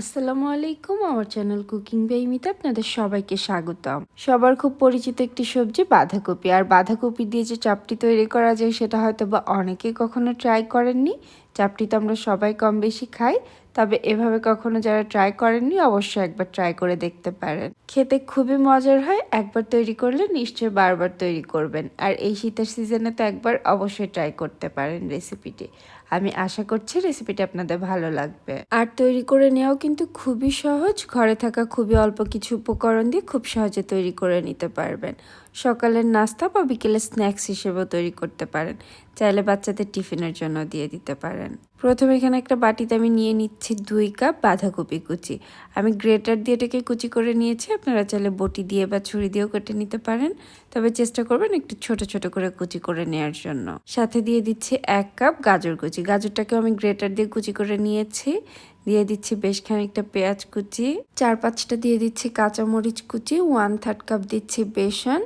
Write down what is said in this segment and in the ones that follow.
আসসালামু আলাইকুম, আমার চ্যানেল কুকিং বেইমিতে আপনাদের সবাইকে স্বাগতম। সবার খুব পরিচিত একটি সবজি বাঁধাকপি। আর বাঁধাকপি দিয়ে যে চাপটি তৈরি করা যায়, সেটা হয়তো বা অনেকে কখনো ট্রাই করেননি। চাপটি তো আমরা সবাই কম বেশি খাই, তবে এভাবে কখনো যারা ট্রাই করেননি অবশ্যই একবার ট্রাই করে দেখতে পারেন। খেতে খুবই মজার হয়, একবার তৈরি করলে নিশ্চয়ই বারবার তৈরি করবেন। আর এই শীতের সিজনে তো একবার অবশ্যই ট্রাই করতে পারেন রেসিপিটি আমি আশা করছি রেসিপিটি আপনাদের ভালো লাগবে। আর তৈরি করে নেওয়াও কিন্তু খুবই সহজ, ঘরে থাকা খুবই অল্প কিছু উপকরণ দিয়ে খুব সহজে তৈরি করে নিতে পারবেন। সকালের নাস্তা বা বিকেলের স্ন্যাক্স হিসেবেও তৈরি করতে পারেন। চাইলে বাচ্চাদের টিফিনের জন্য দিয়ে দিতে পারেন। প্রথমে এখানে একটা বাটিতে আমি নিয়ে নিচ্ছি দুই কাপ বাঁধাকপি কুচি। আমি গ্রেটার দিয়ে এটাকে কুচি করে নিয়েছি, আপনারা চাইলে বটি দিয়ে বা ছুরি দিয়েও কেটে নিতে পারেন। তবে চেষ্টা করবেন একটু ছোট ছোট করে কুচি করে নেওয়ার জন্য। সাথে দিয়ে দিচ্ছি এক কাপ গাজর কুচি। গাজরটাকেও আমি গ্রেটার দিয়ে কুচি করে নিয়েছি। দিয়ে দিচ্ছি বেশ খানিকটা পেঁয়াজ কুচি। চার পাঁচটা দিয়ে দিচ্ছি কাঁচামরিচ কুচি। ওয়ান থার্ড কাপ দিচ্ছি বেসন।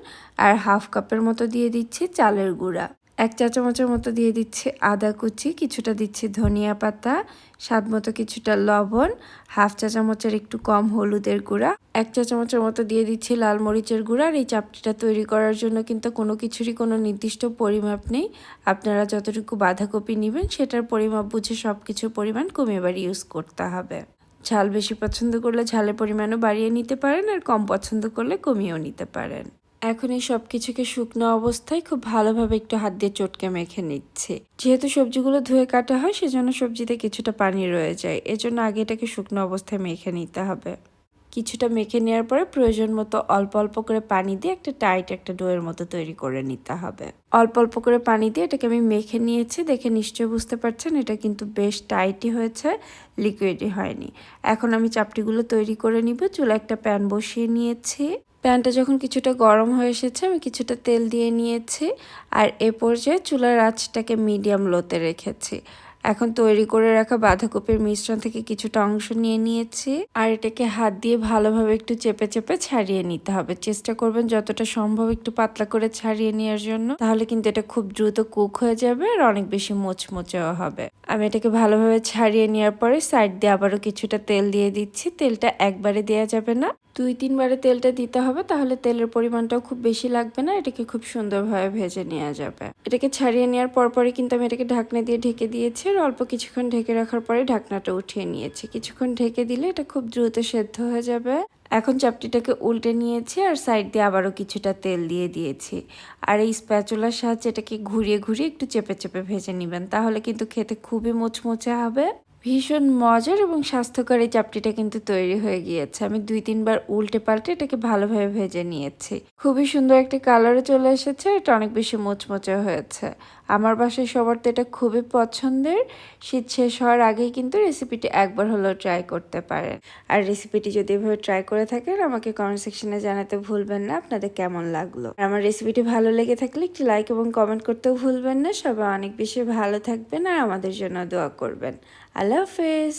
আর হাফ কাপের মতো দিয়ে দিচ্ছি চালের গুঁড়া। এক চা চামচের মতো দিয়ে দিচ্ছি আদা কুচি, কিছুটা দিচ্ছি ধনিয়া পাতা, স্বাদ মতো কিছুটা লবণ, হাফ চা চামচের একটু কম হলুদের গুঁড়া, এক চা চামচের মতো দিয়ে দিচ্ছি লাল মরিচের গুঁড়া। আর এই চাপটিটা তৈরি করার জন্য কিন্তু কোনো কিছুরই কোনো নির্দিষ্ট পরিমাপ নেই। আপনারা যতটুকু বাঁধাকপি নেবেন, সেটার পরিমাপ বুঝে সব কিছুর পরিমাণ কমে এবার ইউজ করতে হবে। ঝাল বেশি পছন্দ করলে ঝালের পরিমাণও বাড়িয়ে নিতে পারেন, আর কম পছন্দ করলে কমিয়েও নিতে পারেন। এখন এই সব কিছুকে শুকনো অবস্থায় খুব ভালোভাবে একটু হাত দিয়ে চটকে মেখে নিচ্ছে। যেহেতু সবজিগুলো ধুয়ে কাটা হয়, সেজন্য সবজিতে কিছুটা পানি রয়ে যায়। এজন্য আগে এটাকে শুকনো অবস্থায় মেখে নিতে হবে। কিছুটা মেখে নেওয়ার পরে প্রয়োজন মতো অল্প অল্প করে পানি দিয়ে একটা টাইট একটা ডোয়ের মতো তৈরি করে নিতে হবে। অল্প অল্প করে পানি দিয়ে এটাকে আমি মেখে নিয়েছি। দেখে নিশ্চয়ই বুঝতে পারছেন, এটা কিন্তু বেশ টাইটই হয়েছে লিকুইডই হয়নি। এখন আমি চাপটিগুলো তৈরি করে নিব। চুলা একটা প্যান বসিয়ে নিয়েছি। প্যানটা যখন কিছুটা গরম হয়ে এসেছে, আমি কিছুটা তেল দিয়ে নিয়েছি আর এ পর্যায়ে চুলার আঁচটাকে মিডিয়াম লোতে রেখেছি। এখন তৈরি করে রাখা বাঁধাকপির মিশ্রণ থেকে কিছুটা অংশ নিয়ে নিয়েছি আর এটাকে হাত দিয়ে ভালোভাবে একটু চেপে চেপে ছাড়িয়ে নিতে হবে। চেষ্টা করবেন যতটা সম্ভব একটু পাতলা করে ছাড়িয়ে নেওয়ার জন্য, তাহলে কিন্তু এটা খুব দ্রুত কুক হয়ে যাবে আর অনেক বেশি মোচমোচেও হবে। আমি এটাকে ভালোভাবে ছাড়িয়ে নেওয়ার পরে সাইড দিয়ে আবারও কিছুটা তেল দিয়ে দিচ্ছি। তেলটা একবারে দেওয়া যাবে না। দুই তিনবারে তেলটা দিতে হবে, তাহলে তেলের পরিমাণটাও খুব বেশি লাগবে না, এটাকে খুব সুন্দরভাবে ভেজে নেওয়া যাবে। এটাকে ছাড়িয়ে নেওয়ার পরপরই কিন্তু আমি এটাকে ঢাকনা দিয়ে ঢেকে দিয়েছি, আর অল্প কিছুক্ষণ ঢেকে রাখার পরে ঢাকনাটা উঠিয়ে নিয়েছি। কিছুক্ষণ ঢেকে দিলে এটা খুব দ্রুত সেদ্ধ হয়ে যাবে। এখন চাপটিটাকে উল্টে নিয়েছি, আর সাইড দিয়ে আবারও কিছুটা তেল দিয়ে দিয়েছি। আর এই স্প্যাচুলার সাহায্যে এটাকে ঘুরিয়ে ঘুরিয়ে একটু চেপে চেপে ভেজে নেবেন, তাহলে কিন্তু খেতে খুবই মুচমুচে হবে। ভীষণ মজার এবং স্বাস্থ্যকর এই চাপটিটা কিন্তু তৈরি হয়ে গিয়েছে। আমি দুই, তিনবার উল্টে পাল্টে এটাকে ভালোভাবে ভেজে নিয়েছি। খুবই সুন্দর একটা কালারে চলে এসেছে, এটা অনেক বেশি মোচমোচা হয়েছে। আমার বাসায় সবার তো এটা খুবই পছন্দের। শীত শেষ হওয়ার আগেই কিন্তু রেসিপিটি একবার হলেও ট্রাই করতে পারেন। আর রেসিপিটি যদি এভাবে ট্রাই করে থাকেন, আমাকে কমেন্ট সেকশনে জানাতে ভুলবেন না, আপনাদের কেমন লাগল? আমার রেসিপিটি ভালো লেগে থাকলে একটি লাইক এবং কমেন্ট করতেও ভুলবেন না। সবাই অনেক বেশি ভালো থাকবেন আর আমাদের জন্য দোয়া করবেন। আল্লাহ হাফেজ!